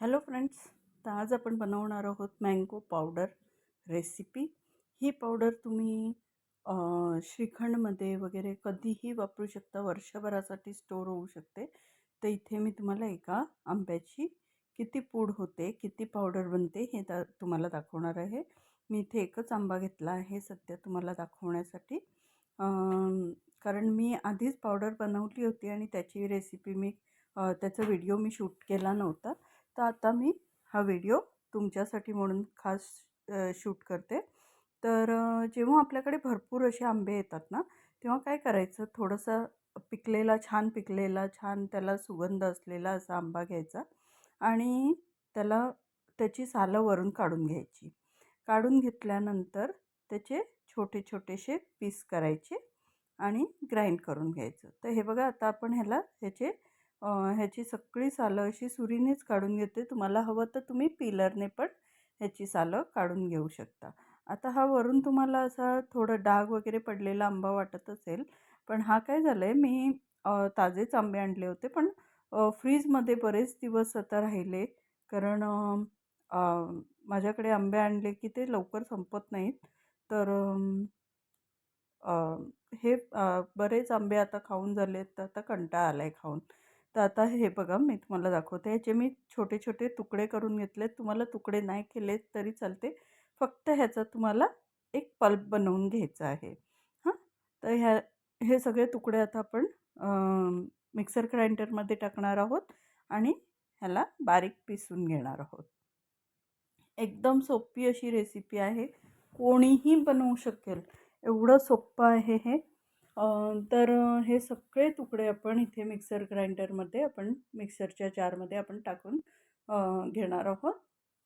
Hello friends तर आज आपण बनवणार आहोत मँगो पावडर रेसिपी. ही पावडर तुम्ही श्रीखंडमध्ये वगैरे कधीही वापरू शकता. वर्षभरासाठी स्टोर होऊ शकते. तर इथे मी तुम्हाला एका आंब्याची किती पूड होते किती पावडर बनते हे दा तुम्हाला दाखवणार आहे. मी इथे एकच आंबा घेतला आहे सध्या तुम्हाला दाखवण्यासाठी. कारण मी आधीच पावडर बनवली होती आणि त्याची रेसिपी मी त्याचा व्हिडिओ मी शूट केला नव्हता. तर आता मी हा व्हिडिओ तुमच्यासाठी म्हणून खास शूट करते. तर जेव्हा आपल्याकडे भरपूर असे आंबे येतात ना तेव्हा काय करायचं? थोडंसं पिकलेला छान पिकलेला छान त्याला सुगंध असलेला असा आंबा घ्यायचा आणि त्याला त्याची सालं वरून काढून घ्यायची. काढून घेतल्यानंतर त्याचे छोटे छोटेसे पीस करायचे आणि ग्राइंड करून घ्यायचं. तर हे बघा आता आपण ह्याला ह्याचे ह्याची सगळी सालं अशी सुरीनेच काढून घेते. तुम्हाला हवं तर तुम्ही पिलरने पण ह्याची सालं काढून घेऊ शकता. आता हा वरून तुम्हाला असा थोडं डाग वगैरे पडलेला आंबा वाटत असेल पण हा काय झालं आहे मी ताजेच आंबे आणले होते पण फ्रीजमध्ये बरेच दिवस आता राहिले. कारण माझ्याकडे आंबे आणले की ते लवकर संपत नाहीत. तर हे बरेच आंबे आता खाऊन झाले तर आता कंटाळा आला आहे खाऊन. तर आता हे बघा मी तुम्हाला दाखवते. याचे मी छोटे छोटे तुकडे करून घेतलेत. तुम्हाला तुकडे नाही केले तरी चालते. फक्त ह्याचा तुम्हाला एक पल्प बनवून घ्यायचा आहे. हां? तर ह्या हे सगळे तुकडे आता आपण मिक्सर ग्राइंडरमध्ये टाकणार आहोत आणि ह्याला बारीक पिसून घेणार आहोत. एकदम सोपी अशी रेसिपी आहे. कोणीही बनवू शकेल. एवढं सोपं आहे हे. तर हे सगळे तुकडे आपण इथे मिक्सर ग्राइंडरमध्ये आपण मिक्सरच्या जारमध्ये आपण टाकून घेणार आहोत.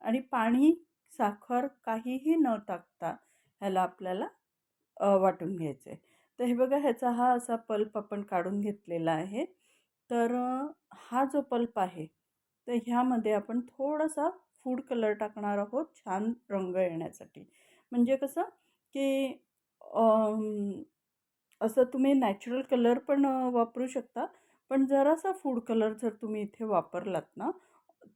आणि पाणी साखर काहीही न टाकता ह्याला आपल्याला वाटून घ्यायचं आहे. तर हे बघा ह्याचा हा असा पल्प आपण काढून घेतलेला आहे. तर हा जो पल्प आहे तर ह्यामध्ये आपण थोडासा फूड कलर टाकणार आहोत छान रंग येण्यासाठी. म्हणजे कसं की असं तुम्ही नॅचरल कलर पण वापरू शकता. पण जरासा फूड कलर जर तुम्ही इथे वापरलात ना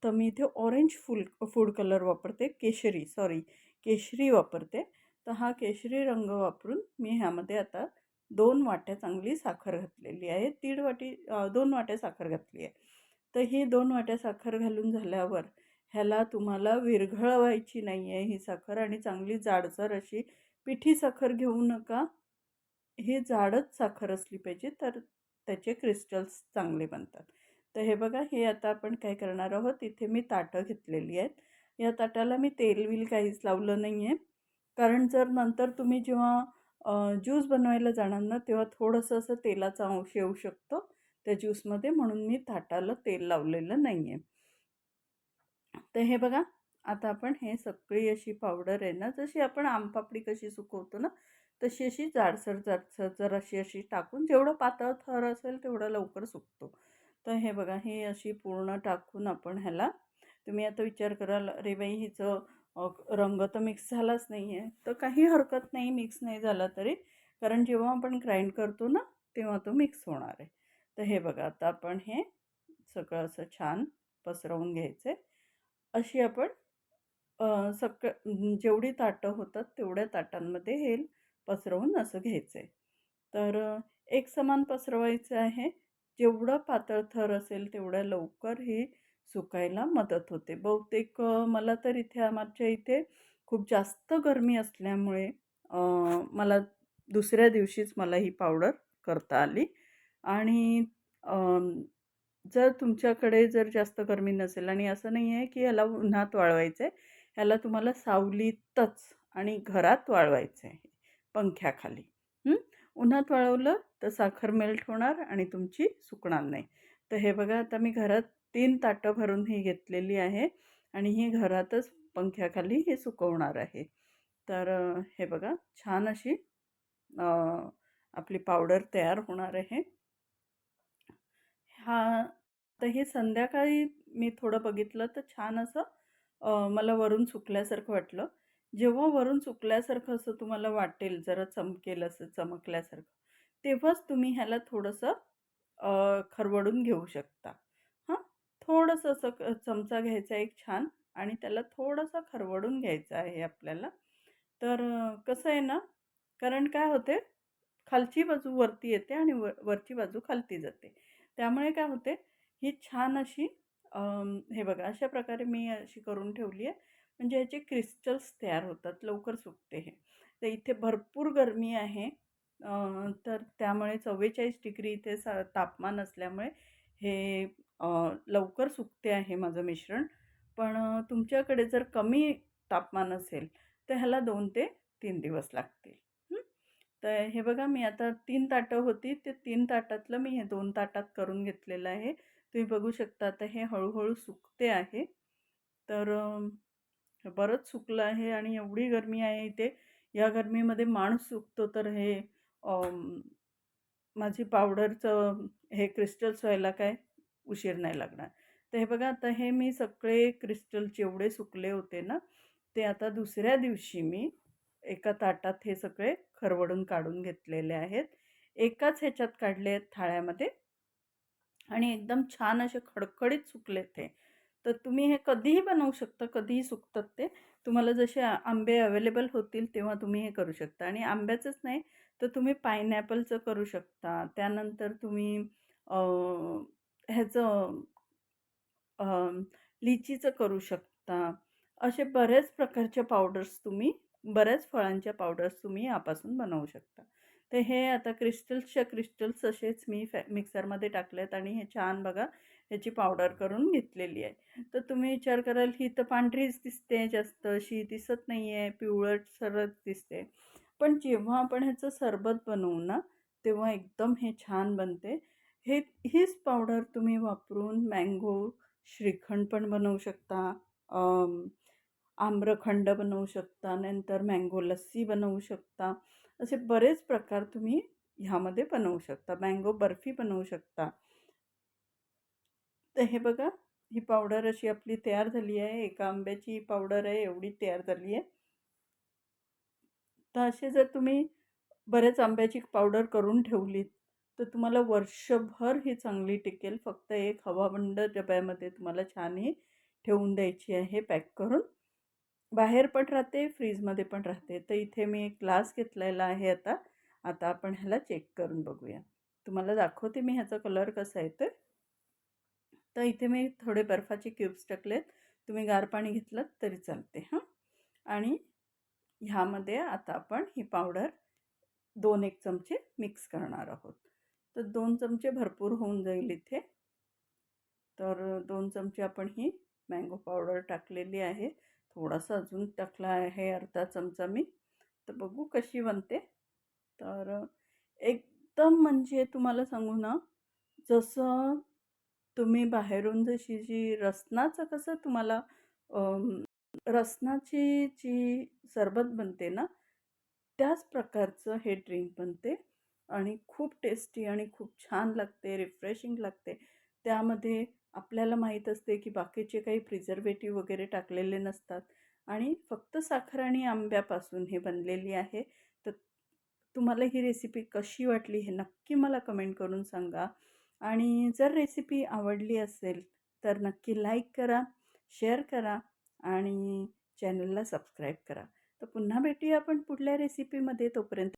तर मी इथे ऑरेंज फुल फूड कलर वापरते. केशरी सॉरी केशरी वापरते. तर हा केशरी रंग वापरून मी ह्यामध्ये आता दोन वाट्या चांगली साखर घातलेली आहे. दीड वाटी दोन वाट्या साखर घातली आहे. तर ही दोन वाट्या साखर घालून झाल्यावर ह्याला तुम्हाला विरघळवायची नाही आहे ही साखर आणि चांगली जाडसर अशी पिठी साखर घेऊ नका. हे जाडच साखर असली पाहिजे तर त्याचे क्रिस्टल्स चांगले बनतात. तर हे बघा हे आता आपण काय करणार आहोत? इथे मी ताटं घेतलेली आहेत. या ताटाला मी तेल विल काहीच लावलं नाही आहे कारण जर नंतर तुम्ही जेव्हा ज्यूस बनवायला जाणार ना तेव्हा थोडंसं असं तेलाचा अंश येऊ शकतो. त्या ज्यूसमध्ये म्हणून मी ताटाला तेल लावलेलं नाही आहे तर हे बघा आता आपण हे सगळी अशी पावडर आहे ना जशी आपण आमपापडी कशी सुकवतो ना तशी अशी जाडसर जाडसर जराशी अशी टाकून जेवढं पातळ थर असेल तेवढं लवकर सुकतो. तर हे बघा ही अशी पूर्ण टाकून आपण ह्याला तुम्ही आता विचार कराल अरे बाई हिचं रंग तर मिक्स झालाच नाही आहे तर काही हरकत नाही मिक्स नाही झाला तरी. कारण जेव्हा आपण ग्राइंड करतो ना तेव्हा तो मिक्स होणार आहे. तर हे बघा आता आपण हे सगळं असं छान पसरवून घ्यायचं आहे अशी आपण सक जेवढी ताटं होतात तेवढ्या ताटांमध्ये हे पसरवून असं घ्यायचं आहे तर एक समान पसरवायचं आहे. जेवढं पातळ थर असेल तेवढ्या लवकर ही सुकायला मदत होते. बहुतेक मला तर इथे आमच्या इथे खूप जास्त गरमी असल्यामुळे मला दुसऱ्या दिवशीच मला ही पावडर करता आली. आणि जर तुमच्याकडे जर जास्त गरमी नसेल आणि असं नाही आहे की ह्याला उन्हात वाळवायचं आहे ह्याला तुम्हाला सावलीतच आणि घरात वाळवायचं आहे पंख्याखाली. उन्हात वाळवलं तर साखर मेल्ट होणार आणि तुमची सुकणार नाही. तर हे बघा आता मी घरात तीन ताटं भरून ही घेतलेली आहे आणि ही घरातच पंख्याखाली हे सुकवणार आहे. तर हे बघा छान अशी आपली पावडर तयार होणार आहे. हा तर हे संध्याकाळी मी थोडं बघितलं तर छान असं मला वरून सुकल्यासारखं वाटलं. जेव्हा वरून सुकल्यासारखं असं तुम्हाला वाटेल जरा चमकेल असं चमकल्यासारखं तेव्हाच तुम्ही ह्याला थोडंसं खरवडून घेऊ शकता. हां? थोडंसं असं क चमचा घ्यायचा एक छान आणि त्याला थोडंसं खरवडून घ्यायचं आहे आपल्याला. तर कसं आहे ना कारण काय होते खालची बाजू वरती येते आणि व वरची बाजू खालती जाते. त्यामुळे काय होते ही छान अशी हे बघा अशा प्रकारे मी अशी करून ठेवली आहे. म्हणजे ह्याचे क्रिस्टल्स तयार होतात लवकर सुकते हे. तर इथे भरपूर गरमी आहे. तर त्यामुळे चव्वेचाळीस डिग्री इथे सा तापमान असल्यामुळे हे लवकर सुकते आहे माझं मिश्रण. पण तुमच्याकडे जर कमी तापमान असेल तर ह्याला दोन ते तीन दिवस लागतील. तर हे बघा मी आता तीन ताटं होती. ते तीन ताटातलं मी हे दोन ताटात करून घेतलेलं आहे. तुम्ही बघू शकता आता हे हळूहळू सुकते आहे. तर बरंच सुकलं आहे आणि एवढी गरमी आहे इथे. या गरमीमध्ये माणूस सुकतो तर हे माझी पावडरचं हे क्रिस्टल्स व्हायला काय उशीर नाही लागणार. तर हे बघा आता हे मी सगळे क्रिस्टल जेवढे सुकले होते ना ते आता दुसऱ्या दिवशी मी एका ताटात हे सगळे खरवडून काढून घेतलेले आहेत. एकाच ह्याच्यात काढले आहेत थाळ्यामध्ये आणि एकदम छान असे खडखडीत सुकले ते तर तुम्ही हे कधीही बनवू शकता कधीही सुकतात ते. तुम्हाला जसे आंबे अवेलेबल होतील तेव्हा तुम्ही हे करू शकता. आणि आंब्याचंच नाही तर तुम्ही पायनॅपलचं करू शकता. त्यानंतर तुम्ही ह्याचं लिचीचं करू शकता. असे बऱ्याच प्रकारच्या पावडर्स तुम्ही बऱ्याच फळांच्या पावडर्स तुम्ही यापासून बनवू शकता. तर हे आता क्रिस्टल्सच्या क्रिस्टल्स असेच मी फॅ मिक्सरमध्ये टाकलेत आणि हे छान बघा ह्याची पावडर करून घेतलेली आहे. तर तुम्ही विचार कराल ही तर पांढरीच दिसते जास्त अशी दिसत नाही आहे पिवळट सरळ दिसते. पण जेव्हा आपण ह्याचं सरबत बनवू ना तेव्हा एकदम हे छान बनते. हे हीच पावडर तुम्ही वापरून मँगो श्रीखंड पण बनवू शकता आम्रखंड बनवू शकता नंतर मँगो लस्सी बनवू शकता. असे बरेच प्रकार तुम्ही ह्यामध्ये बनवू शकता. मँगो बर्फी बनवू शकता. तर हे बघा ही पावडर अशी आपली तयार झाली आहे. एका आंब्याची पावडर आहे एवढी तयार झाली आहे. तर असे जर तुम्ही बरेच आंब्याची पावडर करून ठेवलीत तर तुम्हाला वर्षभर ही चांगली टिकेल. फक्त एक हवाबंड डब्यामध्ये तुम्हाला छान ही ठेवून द्यायची आहे पॅक करून. बाहेर पण राहते फ्रीजमध्ये पण राहते. तर इथे मी एक ग्लास घेतलेला आहे आता. आता आपण ह्याला चेक करून बघूया. तुम्हाला दाखवते मी ह्याचा कलर कसा येतो तर इथे मी थोडे बर्फाचे क्यूब्स टाकलेत. तुम्ही गार पाणी घेतलं तरी चालते हां. आणि ह्यामध्ये आता आपण ही पावडर दोन एक चमचे मिक्स करणार आहोत. तर दोन चमचे भरपूर होऊन जाईल इथे. तर दोन चमचे आपण ही मँगो पावडर टाकलेली आहे. थोडासा अजून टाकला आहे अर्धा चमचा मी. तर बघू कशी बनते. तर एकदम म्हणजे तुम्हाला सांगू ना जसं तुम्ही बाहेरून जशी जी रसनाचं कसं तुम्हाला रसनाची जी सरबत बनते ना त्याच प्रकारचं हे ड्रिंक बनते. आणि खूप टेस्टी आणि खूप छान लागते रिफ्रेशिंग लागते. त्यामध्ये आपल्याला माहीत असते की बाकीचे काही प्रिझर्वेटिव्ह वगैरे टाकलेले नसतात. आणि फक्त साखर आणि आंब्यापासून हे बनलेली आहे. तर तुम्हाला ही रेसिपी कशी वाटली हे नक्की मला कमेंट करून सांगा. आणि जर रेसिपी आवडली असेल तर नक्की लाईक करा शेअर करा आणि चॅनलला सबस्क्राईब करा. तर पुन्हा भेटूया आपण पुढल्या रेसिपीमध्ये तोपर्यंत